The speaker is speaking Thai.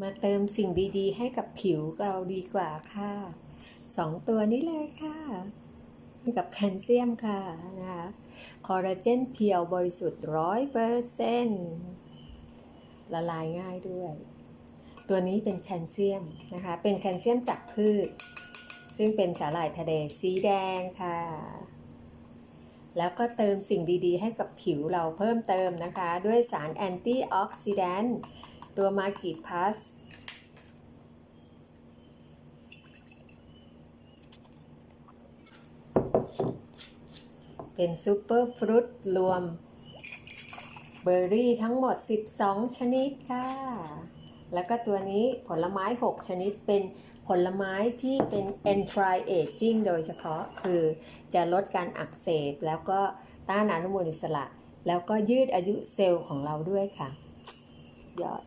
มาเติมสิ่งดีๆ ให้กับผิวเราดีกว่าค่ะสองตัวนี้เลยค่ะ กับแคลเซียมค่ะนะคะคอลลาเจนเพียวบริสุทธิ์ร้อยเปอร์เซนละลายง่ายด้วย ตัวนี้เป็นแคลเซียมนะคะ เป็นแคลเซียมจากพืช ซึ่งเป็นสาหร่ายทะเลสีแดงค่ะ แล้วก็เติมสิ่งดีๆ ให้กับผิวเราเพิ่มเติมนะคะ ด้วยสารแอนตี้ออกซิแดนต์ ตัวมากิพัสเป็นซูเปอร์ฟรุตรวมเบอร์รี่ทั้งหมด 12 ชนิดค่ะ แล้วก็ตัวนี้ผลไม้ 6 ชนิดเป็นผลไม้ที่เป็น anti aging โดยเฉพาะคือจะลดการอักเสบ แล้วก็ต้านอนุมูลอิสระ แล้วก็ยืดอายุเซลล์ของเราด้วยค่ะ ยอด